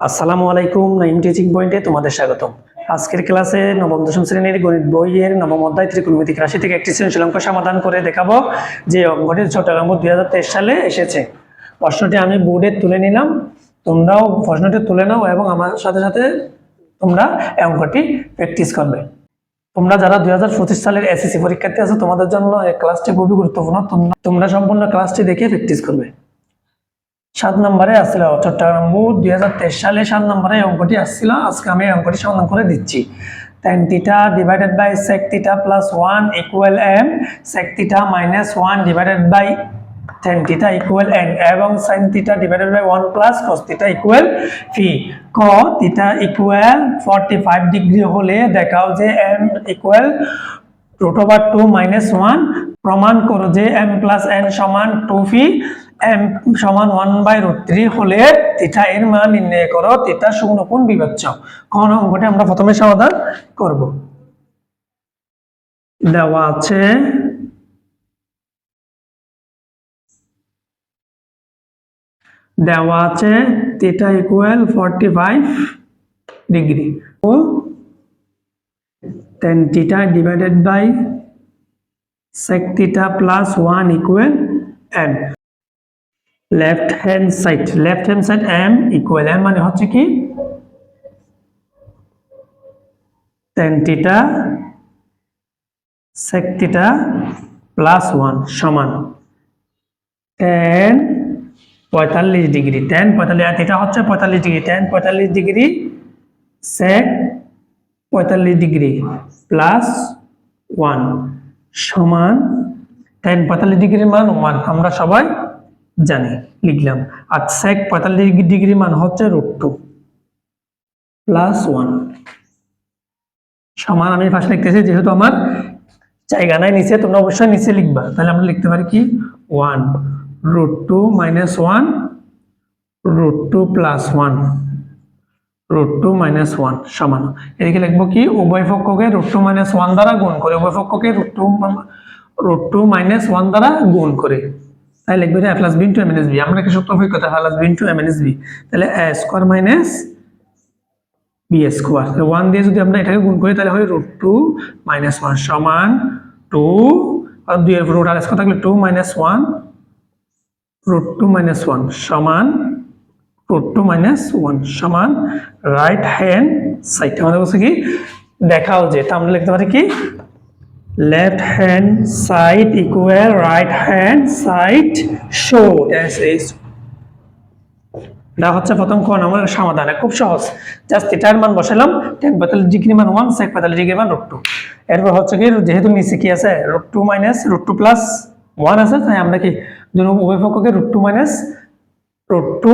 আসসালামু আলাইকুম, নাইম টিচিং পয়েন্টে তোমাদের স্বাগতম। আজকের ক্লাসে নবম, দশম শ্রেণির গণিত বইয়ের নবম অধ্যায় ত্রিকোণমিতিক রাশি থেকে একটি শ্রেণি অঙ্ক সমাধান করে দেখাবো, যে অঙ্কটি চট্টগ্রাম দুই হাজার তেইশ সালে এসেছে। প্রশ্নটি আমি বোর্ডে তুলে নিলাম, তোমরাও প্রশ্নটি তুলে নাও এবং আমার সাথে সাথে তোমরা অঙ্কটি প্র্যাকটিস করবে। তোমরা যারা দুই হাজার পঁচিশ সালের এসএসসি পরীক্ষার্থী আছো, তোমাদের জন্য এই ক্লাসটি খুবই গুরুত্বপূর্ণ। তোমরা সম্পূর্ণ ক্লাসটি দেখে প্র্যাকটিস করবে। সাত নম্বরে আসছিল, চট্টগ্রাম বোর্ড দুই সালে সাত নম্বরে অঙ্কটি আসছিল। আজকে আমি অঙ্কটি সমাধান করে দিচ্ছি। Tan theta divided by sec theta plus one equal M sec theta minus one divided by tan theta equal N এবং sine theta divided by one plus cos theta equal ফি ক theta equal forty five degree হলে দেখাও যে M equal root over two minus one প্রমাণ করো যে M plus N সমান two ফি সমান ওয়ান বাই রুট থ্রি হলে থিটা এর মান নির্ণয় করো, থিটা শূন্য কোণ বিবেচ্য কোন অঙ্কটি আমরা প্রথমে সমাধান করব। দেওয়া আছে দেওয়া আছে theta equal forty five degree. O tan theta divided by sec theta plus 1 equal m left hand side left hand side m equal m মানে হচ্ছে কি tan theta sec theta plus 1 সমান tan 45 ডিগ্রি tan 45 আর theta হচ্ছে 45 degree tan 45 degree sec পঁয়তাল্লিশ degree plus one সমান tan পঁয়তাল্লিশ ডিগ্রির মান ওয়ান আমরা সবাই জানি, লিখলাম। আর সেক পঁয়তাল্লিশ ডিগ্রি মান হচ্ছে রুট টু প্লাস ওয়ান সমান আমি ফার্স্ট লিখতেছি, যেহেতু আমার জায়গা নাই নিচে, তোমরা অবশ্যই নিচে লিখবা। তাহলে আমরা লিখতে পারি কি? One root two minus one root two plus one root two minus one সমান। এদিকে লিখব কি? উভয় পক্ষকে রুট টু মাইনাস ওয়ান দ্বারা গুণ করে, উভয় পক্ষকে root two root two minus one দ্বারা গুণ করে। তাই লিখবে A plus B into M N S আমরা কি সূত্র হই কথা plus B into M N S তাহলে A square minus B square one দিয়ে যদি আমরা এটাকে গুণ করি, তাহলে হয় রুট টু মাইনাস ওয়ান সমান টু আর দুই এর রুট আর স্কোয়ার থাকলে two minus one root two minus one সমান রুট টু মাইনাস ওয়ান সমান রাইট হ্যান্ড সাইড আমাদের বলছে কি? দেখাও যে, তা আমরা লিখতে পারি কি? Left hand side equal right hand side show এটা হচ্ছে প্রথম কোন আমার সমাধান, খুব সহজ। জাস্ট এটার মান বসালাম টেন পঁয়তাল্লিশ ডিগ্রি মান ওয়ান সেক পঁয়তাল্লিশ ডিগ্রি মান রুট টু এরপর হচ্ছে কি, যেহেতু নিচে কি আছে root two minus root two plus one আছে, তাই আমরা কি উভয় পক্ষকে root two minus root two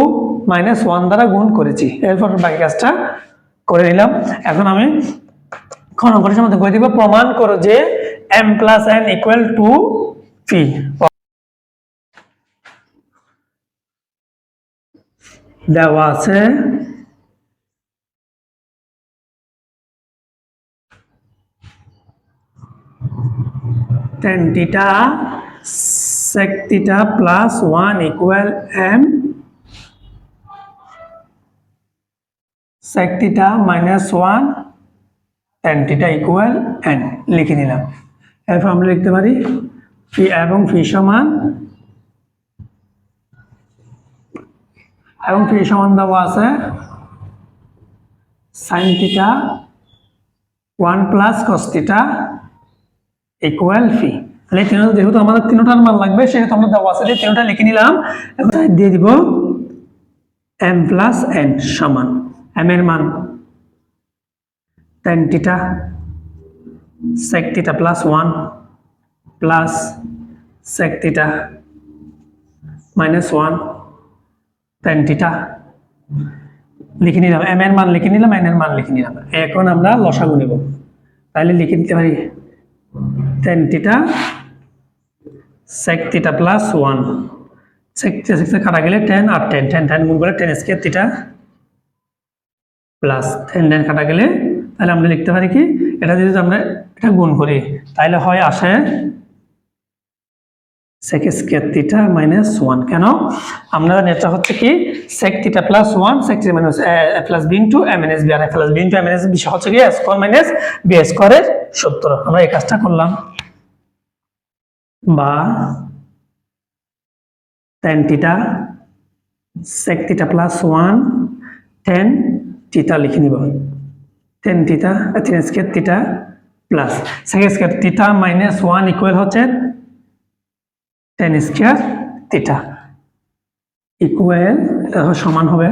minus one দ্বারা গুণ করেছি। এরপর বাকি কাজটা করে নিলাম। এখন আমি খন অঙ্কটির মধ্যে করে দিব। প্রমাণ করো যে M plus N equal to P দেওয়া আছে tan theta sec theta plus 1 equal m sec theta minus 1 tan theta equal n লিখে নিলাম এরপর আমরা লিখতে পারি ফি এবং ফি সমান এবং ফি সমান দেওয়া আছে sine theta one plus cos theta equal phi তাহলে তিন যেহেতু আমাদের তিনটার মান লাগবে, সেহেতু আমরা দেওয়া আছে যে তিনটা লিখে নিলাম। এখন দিয়ে দিব এম প্লাস এন সমান। এম এর মান tan theta sec theta plus one plus sec theta minus one tan theta লিখে নিলাম এম এর মান লিখে নিলাম এন এর মান লিখে নিলাম। এখন আমরা লসাগু নেব। তাহলে লিখে নিতে পারি tan theta sec theta plus 1 sec theta, sec কাটা গেলে 10 আর 10 10 10 গুণ করে 10 স্কয়ার থিটা প্লাস 10 10 কাটা গেলে তাহলে আমরা লিখতে পারি কি এটা যদি আমরা এটা গুণ করি তাহলে হয় আসে sec square theta minus one কেন? আমরা এটা হচ্ছে কি? Sec theta plus one sec theta minus plus B into M N B আর plus B into M N B হচ্ছে কি? স্কোয়ার মাইনাস বি স্কোয়ারের সূত্র। আমরা এই কাজটা করলাম। বা tan theta sec theta plus one tan theta লিখে নিব। Tan theta tan square theta plus sec square theta minus one equal হচ্ছে টেন স্কোয়ার থিটা ইকুয়াল সমান হবে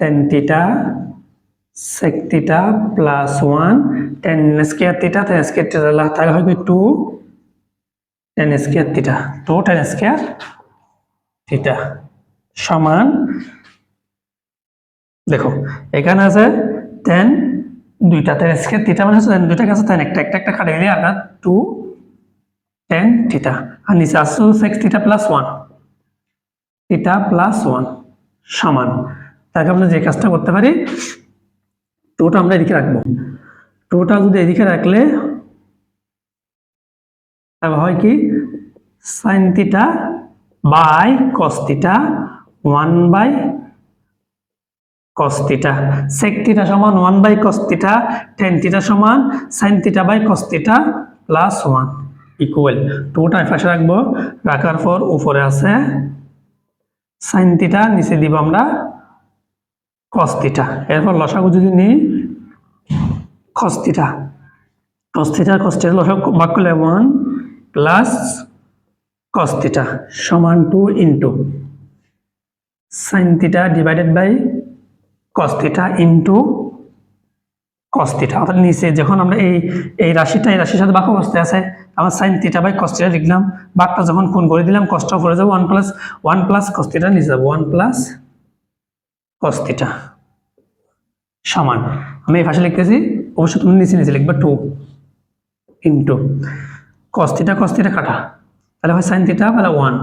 tan theta sec theta plus one tan square theta tan square theta তাহলে হবে two tan square theta two tan square theta সমান দেখো, এখানে আছে ten দুইটা টেন স্কোয়ার থিটা মানে হচ্ছে দুইটা কাছে টেন একটা একটা একটা কাটে গেলে আপনার টু টেন থিটা আর নিচে আসছে sec theta plus one theta plus one সমান। তাকে আমরা যে কাজটা করতে পারি টুটা আমরা এদিকে রাখব। টুটা যদি এদিকে রাখলে হয় কি? Sine theta by cos theta one by sec theta সমান 1 বাই tan theta সমান theta বাই theta প্লাস 1 ইকুয়াল টুটা পাশে রাখব রাখার পর উপরে আছে theta নিচে দিব আমরা theta এরপর লসাগু যদি নিই theta cos theta লসাগু ভাগ করলে 1 প্লাস theta সমান 2 into theta divided by into cos theta অর্থাৎ নিচে যখন আমরা এই এই রাশিটা, এই রাশির সাথে বাক অবস্থায় আছে, আমার sin theta বাই theta লিখলাম। বাকটা যখন কোণ করে দিলাম কষ্ট করে যাব one plus one plus theta নিচে যাব। ওয়ান প্লাস theta সমান। আমি এই ভাষা লিখতেছি অবশ্যই তুমি নিচে নিচে লিখবে টু ইন্টু cos theta কাটা। তাহলে হয় sin theta তাহলে one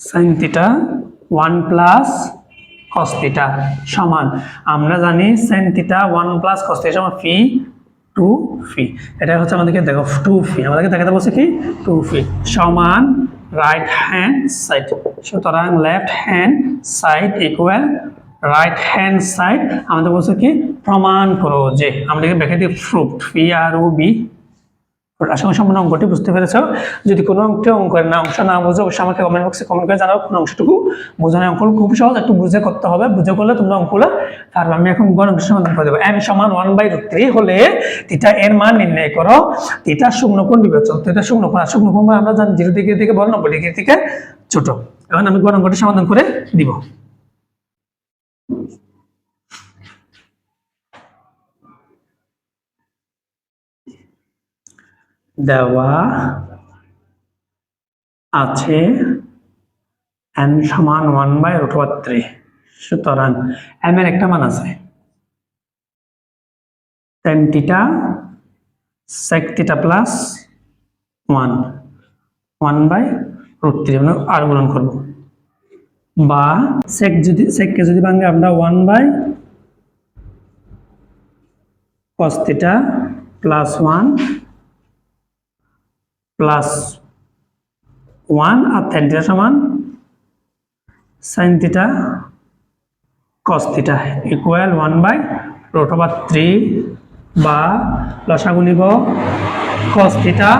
sin theta one plus theta সমান। আমরা জানি theta 1 প্লাস theta সমান ফি টু ফি এটা হচ্ছে আমাদেরকে দেখো টু ফি আমাদেরকে দেখাতে বলছে কি? টু ফি সমান রাইট হ্যান্ড সাইড সুতরাং left hand side equal right hand side আমাদের বলছে কি? প্রমাণ করো যে আমাদেরকে ব্যাখ্যা দিয়ে proof P R O B. করি সম্পূর্ণ অঙ্কটি বুঝতে পেরেছ। যদি কোনো অঙ্কটি অঙ্কের না অংশ না বুঝো, অবশ্যই আমাকে কমেন্ট বক্সে কমেন্ট করে জানাও। কোন অংশটুকু বোঝানো অঙ্ক খুব সহজ, একটু বুঝে করতে হবে। বুঝে করলে তোমরা অঙ্কগুলো পারবে। আমি এখন গণ অঙ্কের সমাধান করে দেবো। এম সমান ওয়ান বাই রুট থ্রি হলে থিটা এর মান নির্ণয় করো। শূন্য কোণ বিবেচন শূন্য কোণ, আর কোণ মানে আমরা জানি জিরো ডিগ্রি থেকে বড় নব্বই ডিগ্রি থেকে ছোট। এখন আমি গণ অঙ্কটি সমাধান করে দিব। দেওয়া আছে এন সমান one by root over three সুতরাং এম এর একটা মান আছে। Tan theta sec theta plus one one by root three আমরা আর গুণন করব। বা সেক যদি সেককে যদি ভাঙে আমরা one by cos theta plus one plus one R tan theta সমান sine theta cos theta equal one by root over three বা লসাগু নিব cos theta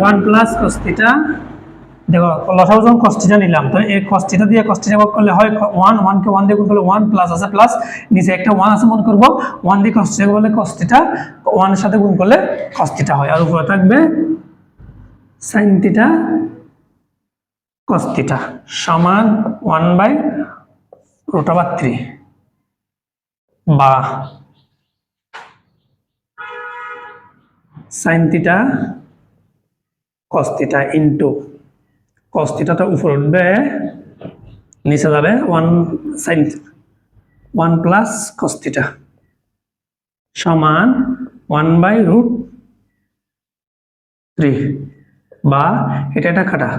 one plus cos theta দেখো, লসাগু যখন কস থিটা নিলাম, তো এই কস থিটা দিয়ে কস থিটা করলে হয় ওয়ান ওয়ানকে ওয়ান দিয়ে গুণ করলে ওয়ান প্লাস আছে প্লাস নিচে একটা ওয়ান আছে মনে করব ওয়ান দিয়ে কস থিটা করলে কস থিটা ওয়ানের সাথে গুণ করলে কস থিটা হয়। আর উপরে থাকবে সাইন থিটা কস থিটা সমান one by root over three বা sine theta cos theta into cos থিটাটা উপরে উঠবে, নিচে যাবে one sine one plus cos theta সমান ওয়ান বাই রুট থ্রি বা এটা একটা খাটা।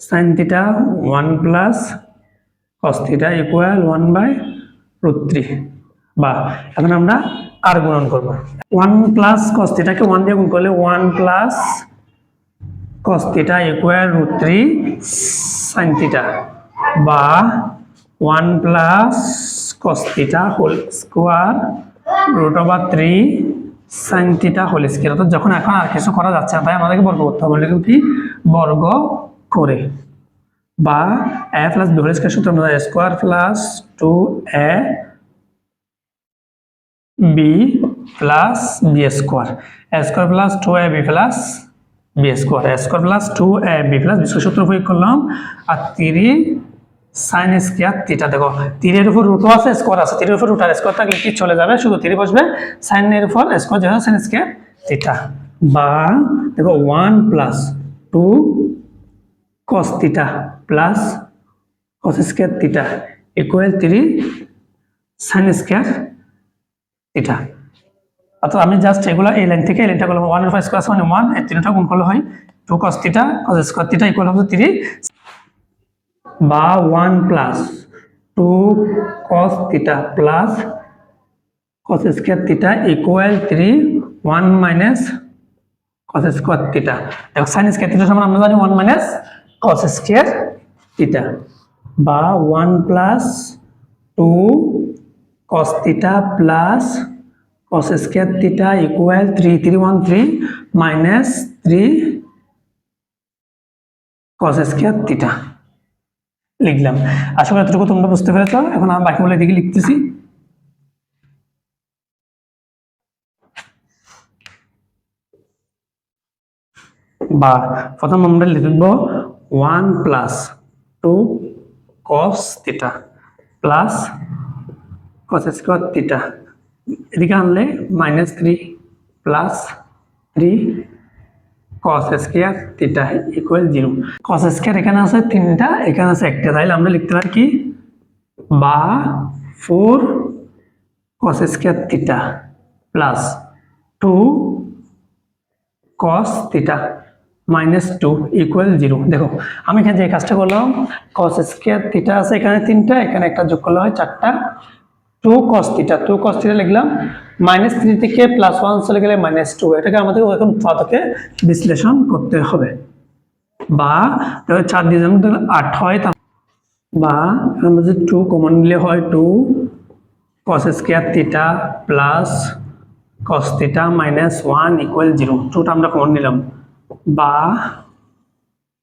Sine theta one plus cos theta equal one by root three বা এখন আমরা আর গুণন করব। ওয়ান প্লাস কস থিটাকে ওয়ান দিয়ে গুণ করলে one plus cos theta equal root three sine theta বা one plus cos theta whole square root over three sine theta whole square অর্থাৎ যখন এখন আর কিছু করা যাচ্ছে না, তাই আমাদেরকে বর্গ করতে হবে। কি? বর্গ করে। বা a plus b whole square সূত্র আমরা square plus two a b plus b square square plus two a b plus b square square plus two a b plus b সূত্র প্রয়োগ করলাম। আর তিরি সাইন স্কোয়ার থিটা দেখো তিরের উপর রুটও আছে স্কোয়ার আছে। তিরের উপর রুট আর স্কোয়ার থাকলে কি চলে যাবে? শুধু তিরি বসবে। সাইনের উপর স্কোয়ার যেটা সাইন স্কোয়ার থিটা বা, দেখো one plus two cos theta plus cos square theta equal three sine square theta অর্থাৎ আমি জাস্ট এগুলো, এই লাইন থেকে এই লাইনটা করলাম। ওয়ান ফাইভ স্কোয়ার মানে ওয়ান এই তিনটা গুণ করলে হয় two cos theta cos square theta equal হবে থ্রি বা one plus two cos theta plus cos square theta equal three one minus cos square theta দেখো সাইন স্কোয়ার থিটা সমান আমরা জানি one minus cos square theta বা one plus two cos theta plus cos square theta equal three three one three minus three cos square theta লিখলাম। আশা করি এতটুকু তোমরা বুঝতে পেরেছ। এখন আমি বাকিগুলো এদিকে লিখতেছি। বা, প্রথম আমরা লিখব one plus two cos theta plus cos square theta. এদিকে আনলে minus three plus three cos square theta equal zero cos square এখানে আছে তিনটা, এখানে আছে একটা। তাইলে আমরা লিখতে পারি কি? বা four cos square theta plus two cos theta minus two equal zero দেখো, আমি এখানে যে কাজটা করলাম কস স্কোয়ার থিটা আছে এখানে তিনটা, এখানে একটা যোগ করলে হয় চারটা। Two cos theta two cos theta লিখলাম মাইনাস থ্রি থেকে প্লাস ওয়ান চলে গেলে মাইনাস টু এটাকে আমাদের এখন উৎপাদকে বিশ্লেষণ করতে হবে। বা চার দিয়ে যেমন আট হয় বা, আমরা টু কমন নিলে হয় two cos square theta plus cos theta minus one equal zero টুটা আমরা কমন নিলাম। বা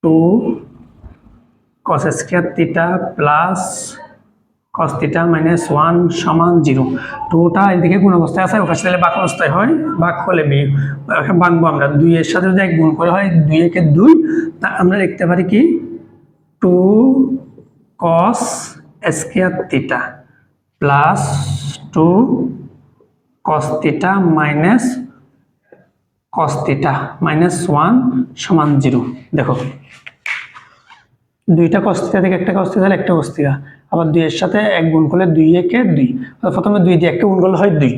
two cos square theta plus cos theta minus one সমান জিরো টুটা এদিকে গুণ অবস্থায় আছে ওখানে তাহলে বাক অবস্থায় হয় বাক হলে বি বাঁকবো আমরা। দুইয়ের সাথে যদি এক গুণ করে হয়, দুই একে দুই, তা আমরা লিখতে পারি কি? Two cos square theta plus two cos theta minus cos theta minus one সমান জিরো দেখো, দুইটা কস্তিকা থেকে একটা কস্তিকা একটা কস্তিকা আবার দুইয়ের সাথে এক গুণ করলে দুই একে দুই। প্রথমে দুই দিয়ে একটা গুণ করলে হয় দুই।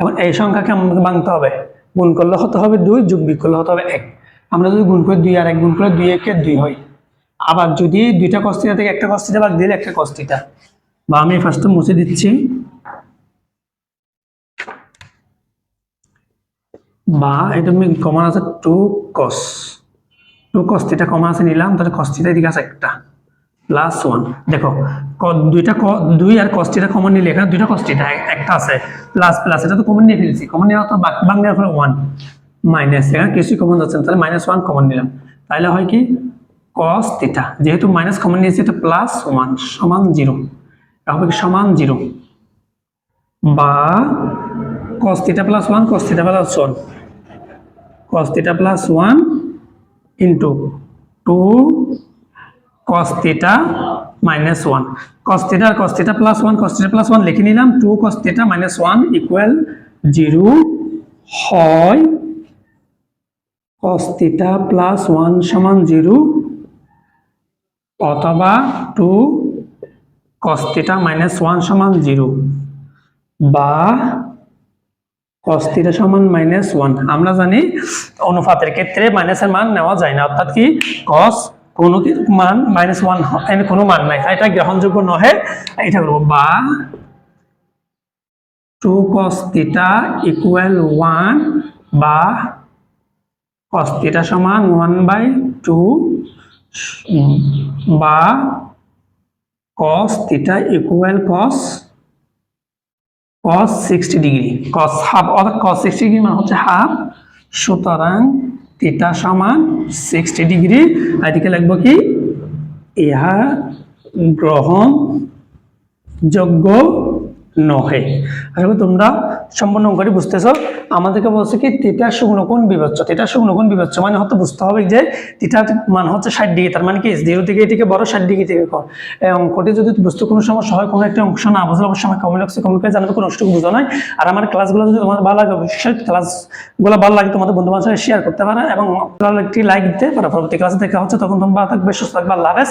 এখন এই সংখ্যাকে আমাদের ভাঙতে হবে। গুণ করলে হতে হবে দুই, যোগ বিগ করলে হতে হবে এক। আমরা যদি গুণ করে দুই আর এক গুণ করে দুই একে দুই হয়। আবার যদি দুইটা কস্তিকা থেকে একটা কস্তিটা বাদ দিলে একটা কস্তিটা বা আমি ফার্স্টে মুছে দিচ্ছি। বা এটা আমি কমন আছে টু কস টু কস্তিটা কমন আছে নিলাম, তাহলে কস্তিটা এদিকে আছে একটা। প্লাস ওয়ান দেখো দুইটা দুই আর কস্টিটা কমন নিলে এখানে দুইটা কস্টিটা একটা আছে। প্লাস প্লাস এটা তো কমন নিয়ে ফেলছি। কমন নেওয়া তো বাং নেওয়ার ফলে ওয়ান মাইনাস এখানে কিছুই কমন যাচ্ছে তাহলে মাইনাস ওয়ান কমন নিলাম। তাহলে হয় কি? কস থিটা যেহেতু মাইনাস কমন নিয়েছি এটা প্লাস ওয়ান সমান জিরো হবে কি সমান জিরো বা cos theta plus one cos theta plus one cos theta plus one into two cos theta minus 1 cos theta আর cos theta plus 1 cos theta plus 1 লিখে নিলাম 2 cos theta minus 1 equal 0 হয় cos theta plus 1 সমান 0 অথবা 2 cos theta minus 1 সমান 0 বা cos theta সমান minus one আমরা জানি অনুপাতের ক্ষেত্রে মাইনাসের মান নেওয়া যায় না অর্থাৎ কি cos কোনো মান মাইনাস ওয়ান কোনো মান নাই। এটা গ্রহণযোগ্য নহে। এটা করব বা two cos theta equal one বা কস থিটা সমান ওয়ান বাই টু বা cos theta equal cos cos sixty degree cos half অর্থাৎ কস সিক্সটি ডিগ্রি মানে হচ্ছে হাফ সুতরাং থিটা সমান সিক্সটি ডিগ্রি এদিকে লিখব কি? ইহা গ্রহণ নহে। আসলে তোমরা সম্পূর্ণ করে বুঝতেছো। আমাদেরকে বলছে কি তিতা শুকনো কোন বিবেচ্য তিতা শুকনো কোন বিবেচ্য মানে হয়তো বুঝতে হবে যে তিতা মান হচ্ছে ষাট ডিগ্রি, তার মানে কি জিরো থেকে এটিকে বড় ষাট ডিগ্রি থেকে কর এই অঙ্কটি যদি বুঝতে কোনো সমস্যা হয়, কোনো একটা অংশ না বুঝলে অবশ্যই আমার কমেন্ট বক্সে কমেন্ট করে জানাবে, কোনো অংশটুকু বুঝো নাই। আর আমার ক্লাসগুলো যদি তোমাদের ভালো লাগে, অবশ্যই ক্লাসগুলো ভালো লাগে তোমাদের বন্ধু বান্ধবের শেয়ার করতে পারে এবং একটি লাইক দিতে পারো। পরবর্তী ক্লাসে দেখা হচ্ছে, তখন তোমরা থাকবে, সুস্থ থাকবে, আল্লাহ হাফেজ।